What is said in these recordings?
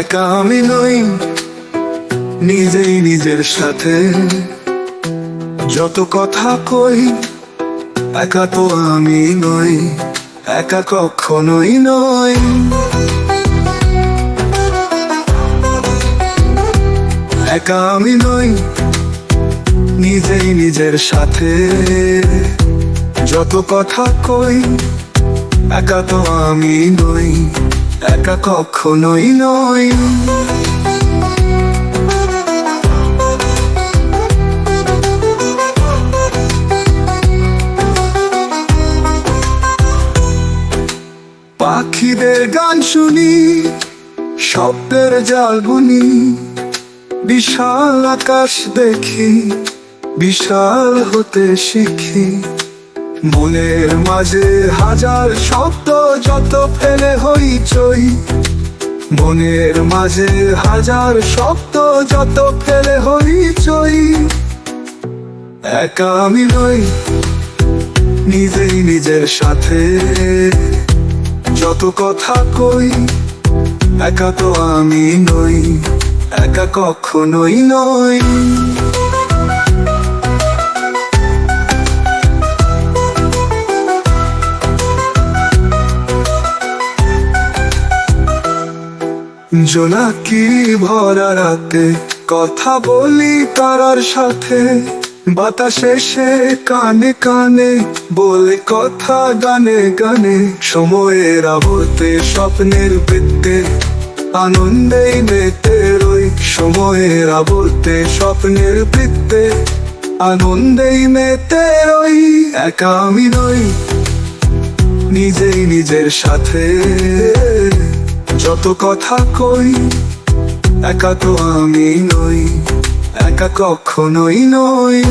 একা আমি নই, নিজেই নিজের সাথে। যত কথা কই, একা তো আমি নই, একা কখনোই নই। একা আমি নই, নিজেই নিজের সাথে। যত কথা কই, একা তো আমি নই। একা কখনোই নই। পাখিদের গান শুনি, শব্দের জাল বুনি বিশাল আকাশ দেখি, বিশাল হতে শিখি। মনের মাঝে হাজার শব্দ যত ফেলে হইচই। মনের মাঝে হাজার শব্দ যত ফেলে হইচই। একা আমি নই, নিজেই নিজের সাথে। যত কথা কই, একা তো আমি নই, একা কখনোই নই। জোনাকি ভরা রাতে কথা বলি তারার সাথে। বাতাসে সে কানে কানে বলে কথা গানে গানে। সময়ের আবর্তে স্বপ্নের বৃত্তে আনন্দেই মেতে রই। সময়ের আবর্তে স্বপ্নের বৃত্তে আনন্দেই মেতে রই। একা আমি নই, নিজেই নিজের সাথে। কথা কই? একা তো আমি নই, একা কখনোই নই।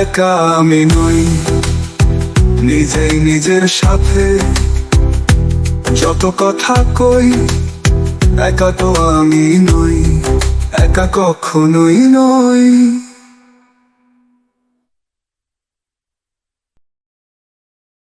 একা আমি নই, নিজেই নিজের সাথে। যত কথা কই, একা তো আমি নই। একা কখনোই নই।